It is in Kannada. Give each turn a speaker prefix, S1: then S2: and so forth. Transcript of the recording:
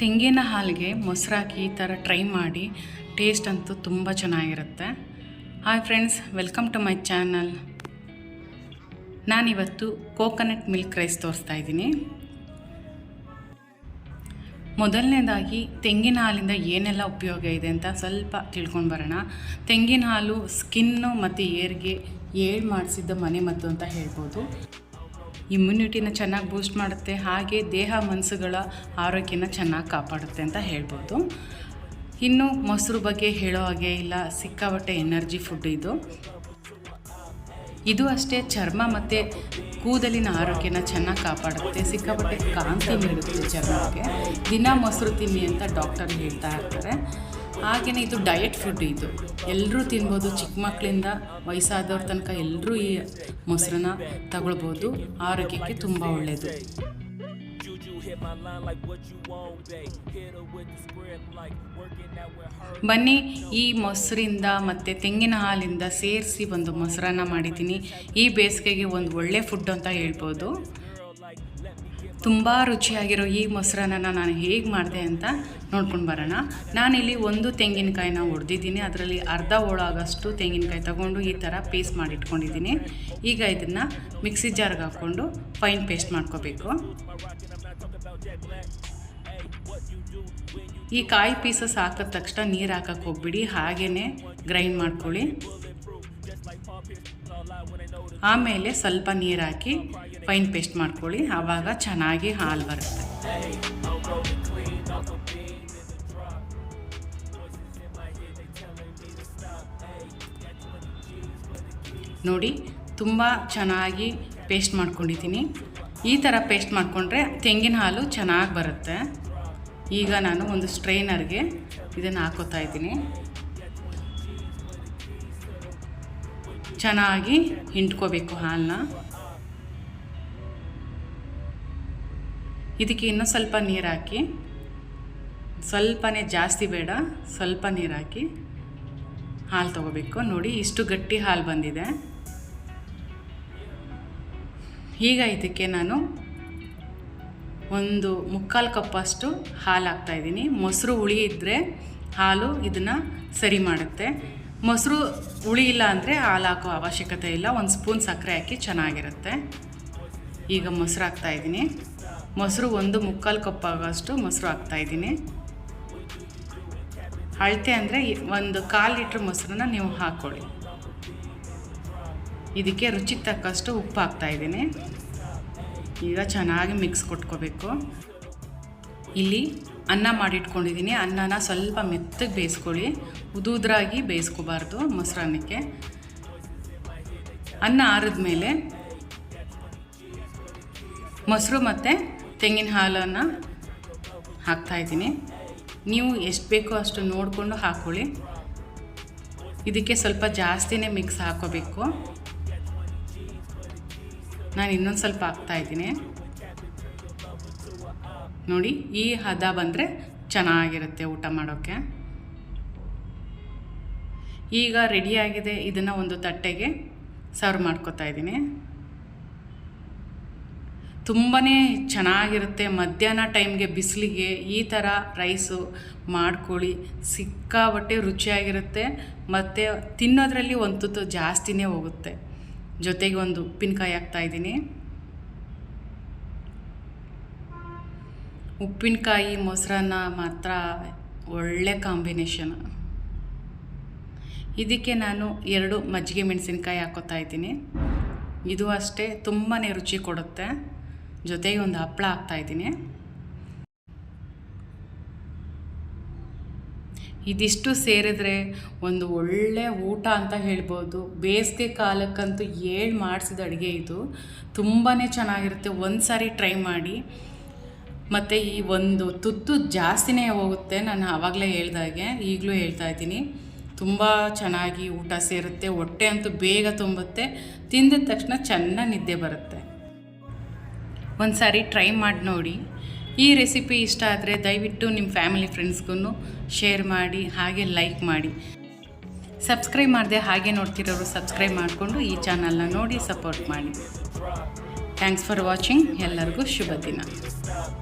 S1: ತೆಂಗಿನ ಹಾಲಿಗೆ ಮೊಸರಾಕಿ ಈ ಥರ ಟ್ರೈ ಮಾಡಿ, ಟೇಸ್ಟ್ ಅಂತೂ ತುಂಬ ಚೆನ್ನಾಗಿರುತ್ತೆ. Hi friends, welcome to my channel. ನಾನಿವತ್ತು ಕೋಕೋನಟ್ ಮಿಲ್ಕ್ ರೈಸ್ ತೋರಿಸ್ತಾ ಇದ್ದೀನಿ. ಮೊದಲನೇದಾಗಿ, ತೆಂಗಿನ ಹಾಲಿಂದ ಏನೆಲ್ಲ ಉಪಯೋಗ ಇದೆ ಅಂತ ಸ್ವಲ್ಪ ತಿಳ್ಕೊಂಡು ಬರೋಣ. ತೆಂಗಿನ ಹಾಲು ಸ್ಕಿನ್ನು ಮತ್ತು ಏರ್ಗೆ ಏಳು ಮಾಡಿಸಿದ್ದ ಮನೆ ಮತ್ತು ಅಂತ ಹೇಳ್ಬೋದು. ಇಮ್ಯುನಿಟಿನ ಚೆನ್ನಾಗಿ ಬೂಸ್ಟ್ ಮಾಡುತ್ತೆ, ಹಾಗೆ ದೇಹ ಮನಸ್ಸುಗಳ ಆರೋಗ್ಯನ ಚೆನ್ನಾಗಿ ಕಾಪಾಡುತ್ತೆ ಅಂತ ಹೇಳ್ಬೋದು. ಇನ್ನು ಮೊಸರು ಬಗ್ಗೆ ಹೇಳೋ ಹಾಗೆ ಇಲ್ಲ, ಸಿಕ್ಕಾಪಟ್ಟೆ ಎನರ್ಜಿ ಫುಡ್ ಇದು. ಇದು ಅಷ್ಟೇ ಚರ್ಮ ಮತ್ತು ಕೂದಲಿನ ಆರೋಗ್ಯನ ಚೆನ್ನಾಗಿ ಕಾಪಾಡುತ್ತೆ, ಸಿಕ್ಕಾಪಟ್ಟೆ ಕಾಂತಿ ನೀಡುತ್ತೆ ಚರ್ಮಕ್ಕೆ. ದಿನ ಮೊಸರು ತಿನ್ನಿ ಅಂತ ಡಾಕ್ಟರ್ ಹೇಳ್ತಾ ಇರ್ತಾರೆ. ಹಾಗೆಯೇ ಇದು ಡಯಟ್ ಫುಡ್ ಇದು. ಎಲ್ಲರೂ ತಿನ್ಬೋದು, ಚಿಕ್ಕ ಮಕ್ಕಳಿಂದ ವಯಸ್ಸಾದವ್ರ ತನಕ ಎಲ್ಲರೂ ಈ ಮೊಸರನ್ನ ತಗೊಳ್ಬೋದು. ಆರೋಗ್ಯಕ್ಕೆ ತುಂಬ ಒಳ್ಳೆಯದು ಬನ್ನಿ, ಈ ಮೊಸರಿಂದ ಮತ್ತು ತೆಂಗಿನ ಹಾಲಿಂದ ಸೇರಿಸಿ ಒಂದು ಮೊಸರನ್ನ ಮಾಡಿದ್ದೀನಿ. ಈ ಬೇಸಿಗೆಗೆ ಒಂದು ಒಳ್ಳೆ ಫುಡ್ ಅಂತ ಹೇಳ್ಬೋದು. ತುಂಬ ರುಚಿಯಾಗಿರೋ ಈ ಮೊಸರನ್ನ ನಾನು ಹೇಗೆ ಮಾಡಿದೆ ಅಂತ ನೋಡ್ಕೊಂಡು ಬರೋಣ. ನಾನಿಲ್ಲಿ ಒಂದು ತೆಂಗಿನಕಾಯಿನ ಹೊಡೆದಿದ್ದೀನಿ ಅದರಲ್ಲಿ ಅರ್ಧ ಹೋಳಾಗಷ್ಟು ತೆಂಗಿನಕಾಯಿ ತಗೊಂಡು ಈ ಥರ ಪೇಸ್ಟ್ ಮಾಡಿ ಇಟ್ಕೊಂಡಿದ್ದೀನಿ ಈಗ ಇದನ್ನು ಮಿಕ್ಸಿ ಜಾರ್ಗೆ ಹಾಕ್ಕೊಂಡು ಫೈನ್ ಪೇಸ್ಟ್ ಮಾಡ್ಕೋಬೇಕು. ಈ ಕಾಯಿ ಪೀಸಸ್ ಹಾಕಿದ ತಕ್ಷಣ ನೀರು ಹಾಕಕ್ಕೆ ಹೋಗ್ಬಿಡಿ. ಹಾಗೇ ಗ್ರೈಂಡ್ ಮಾಡ್ಕೊಳ್ಳಿ. ಆಮೇಲೆ ಸ್ವಲ್ಪ ನೀರು ಹಾಕಿ ಫೈನ್ ಪೇಸ್ಟ್ ಮಾಡ್ಕೊಳ್ಳಿ, ಆವಾಗ ಚೆನ್ನಾಗಿ ಹಾಲು ಬರುತ್ತೆ. ನೋಡಿ, ತುಂಬ ಚೆನ್ನಾಗಿ ಪೇಸ್ಟ್ ಮಾಡ್ಕೊಂಡಿದ್ದೀನಿ. ಈ ಥರ ಪೇಸ್ಟ್ ಮಾಡಿಕೊಂಡ್ರೆ ತೆಂಗಿನ ಹಾಲು ಚೆನ್ನಾಗಿ ಬರುತ್ತೆ. ಈಗ ನಾನು ಒಂದು ಸ್ಟ್ರೈನರ್ಗೆ ಇದನ್ನು ಹಾಕೋತಾ ಇದ್ದೀನಿ. ಚೆನ್ನಾಗಿ ಹಿಂಡ್ಕೋಬೇಕು ಹಾಲನ್ನ ಇದಕ್ಕೆ ಇನ್ನೂ ಸ್ವಲ್ಪ ನೀರು ಹಾಕಿ. ಸ್ವಲ್ಪನೇ ಜಾಸ್ತಿ ಬೇಡ, ಸ್ವಲ್ಪ ನೀರು ಹಾಕಿ. ಹಾಲು ತೊಗೋಬೇಕು. ನೋಡಿ, ಇಷ್ಟು ಗಟ್ಟಿ ಹಾಲು ಬಂದಿದೆ. ಈಗ ಇದಕ್ಕೆ ನಾನು ಒಂದು ಮುಕ್ಕಾಲು ಕಪ್ಪಷ್ಟು ಹಾಲು ಹಾಕ್ತಾಯಿದ್ದೀನಿ ಮೊಸರು ಹುಳಿ ಇದ್ದರೆ ಹಾಲು ಇದನ್ನು ಸರಿ ಮಾಡುತ್ತೆ. ಮೊಸರು ಹುಳಿ ಇಲ್ಲ ಅಂದರೆ ಹಾಲು ಹಾಕೋ ಅವಶ್ಯಕತೆ ಇಲ್ಲ. ಒಂದು ಸ್ಪೂನ್ ಸಕ್ಕರೆ ಹಾಕಿ ಚೆನ್ನಾಗಿರುತ್ತೆ. ಈಗ ಮೊಸರು ಹಾಕ್ತಾಯಿದ್ದೀನಿ ಮೊಸರು ಒಂದು ಮುಕ್ಕಾಲು ಕಪ್ ಆಗೋಷ್ಟು ಮೊಸರು ಹಾಕ್ತಾಯಿದ್ದೀನಿ ಅಳತೆ ಅಂದರೆ ಒಂದು ಕಾಲು ಲೀಟ್ರ್ ಮೊಸರನ್ನ ನೀವು ಹಾಕ್ಕೊಳ್ಳಿ ಇದಕ್ಕೆ ರುಚಿಗೆ ತಕ್ಕಷ್ಟು ಉಪ್ಪು ಹಾಕ್ತಾಯಿದ್ದೀನಿ ಈಗ ಚೆನ್ನಾಗಿ ಮಿಕ್ಸ್ ಕೊಟ್ಕೋಬೇಕು. ಇಲ್ಲಿ ಅನ್ನ ಮಾಡಿಟ್ಕೊಂಡಿದ್ದೀನಿ. ಅನ್ನನ ಸ್ವಲ್ಪ ಮೆತ್ತಗೆ ಬೇಯಿಸ್ಕೊಳ್ಳಿ. ಉದುದ್ರಾಗಿ ಬೇಯಿಸ್ಕೋಬಾರ್ದು ಮೊಸರನ್ನಕ್ಕೆ ಅನ್ನ ಆರಿದ ಮೇಲೆ ಮೊಸರು ಮತ್ತು ತೆಂಗಿನ ಹಾಲನ್ನು ಹಾಕ್ತಾಯಿದ್ದೀನಿ ನೀವು ಎಷ್ಟು ಬೇಕೋ ಅಷ್ಟು ನೋಡಿಕೊಂಡು ಹಾಕ್ಕೊಳ್ಳಿ ಇದಕ್ಕೆ ಸ್ವಲ್ಪ ಜಾಸ್ತಿನೇ ಮಿಕ್ಸ್ ಹಾಕೋಬೇಕು. ನಾನು ಇನ್ನೊಂದು ಸ್ವಲ್ಪ ಹಾಕ್ತಾಯಿದ್ದೀನಿ ನೋಡಿ, ಈ ಹದ ಬಂದರೆ ಚೆನ್ನಾಗಿರುತ್ತೆ ಊಟ ಮಾಡೋಕ್ಕೆ. ಈಗ ರೆಡಿಯಾಗಿದೆ ಇದನ್ನು ಒಂದು ತಟ್ಟೆಗೆ ಸರ್ವ್ ಮಾಡ್ಕೊತಾ ಇದ್ದೀನಿ. ತುಂಬಾ ಚೆನ್ನಾಗಿರುತ್ತೆ. ಮಧ್ಯಾಹ್ನ ಟೈಮ್ಗೆ ಬಿಸಿಲಿಗೆ ಈ ಥರ ರೈಸು ಮಾಡ್ಕೊಳ್ಳಿ. ಸಿಕ್ಕಾಬಟ್ಟೆ ರುಚಿಯಾಗಿರುತ್ತೆ. ಮತ್ತು ತಿನ್ನೋದ್ರಲ್ಲಿ ಒಂದು ತುತ್ತು ಜಾಸ್ತಿನೇ ಹೋಗುತ್ತೆ. ಜೊತೆಗೆ ಒಂದು ಉಪ್ಪಿನಕಾಯಿ ಹಾಕ್ತಾಯಿದ್ದೀನಿ ಉಪ್ಪಿನಕಾಯಿ, ಮೊಸರನ್ನ ಮಾತ್ರ ಒಳ್ಳೆ ಕಾಂಬಿನೇಷನ್ ಇದಕ್ಕೆ ನಾನು ಎರಡು ಮಜ್ಜಿಗೆ ಮೆಣಸಿನ್ಕಾಯಿ ಹಾಕೋತಾ ಇದು ಅಷ್ಟೇ ತುಂಬಾ ರುಚಿ ಕೊಡುತ್ತೆ. ಜೊತೆಗೆ ಒಂದು ಹಪ್ಪಳ ಹಾಕ್ತಾಯಿದ್ದೀನಿ ಇದಿಷ್ಟು ಸೇರಿದ್ರೆ ಒಂದು ಒಳ್ಳೆ ಊಟ ಅಂತ ಹೇಳ್ಬೋದು. ಬೇಸಿಗೆ ಕಾಲಕ್ಕಂತೂ ಏಳು ಮಾಡಿಸಿದ ಅಡುಗೆ ಇದು. ತುಂಬಾ ಚೆನ್ನಾಗಿರುತ್ತೆ. ಒಂದು ಸಾರಿ ಟ್ರೈ ಮಾಡಿ. ಮತ್ತು ಈ ಒಂದು ತುತ್ತು ಜಾಸ್ತಿನೇ ಹೋಗುತ್ತೆ. ನಾನು ಆವಾಗಲೇ ಹೇಳ್ದಾಗೆ ಈಗಲೂ ಹೇಳ್ತಾ ಇದ್ದೀನಿ. ತುಂಬ ಚೆನ್ನಾಗಿ ಊಟ ಸೇರುತ್ತೆ. ಹೊಟ್ಟೆ ಅಂತೂ ಬೇಗ ತುಂಬುತ್ತೆ. ತಿಂದ ತಕ್ಷಣ ಚೆನ್ನಾಗಿ ನಿದ್ದೆ ಬರುತ್ತೆ. ಒಂದು ಸಾರಿ ಟ್ರೈ ಮಾಡಿ ನೋಡಿ. ಈ ರೆಸಿಪಿ ಇಷ್ಟ ಆದರೆ ದಯವಿಟ್ಟು ನಿಮ್ಮ ಫ್ಯಾಮಿಲಿ ಫ್ರೆಂಡ್ಸ್ಗೂ ಶೇರ್ ಮಾಡಿ, ಹಾಗೆ ಲೈಕ್ ಮಾಡಿ. ಸಬ್ಸ್ಕ್ರೈಬ್ ಮಾಡಿದೆ ಹಾಗೆ ನೋಡ್ತಿರೋರು ಸಬ್ಸ್ಕ್ರೈಬ್ ಮಾಡಿಕೊಂಡು ಈ ಚಾನಲ್ನ ನೋಡಿ ಸಪೋರ್ಟ್ ಮಾಡಿ. ಥ್ಯಾಂಕ್ಸ್ ಫಾರ್ ವಾಚಿಂಗ್ ಎಲ್ಲರಿಗೂ ಶುಭ ದಿನ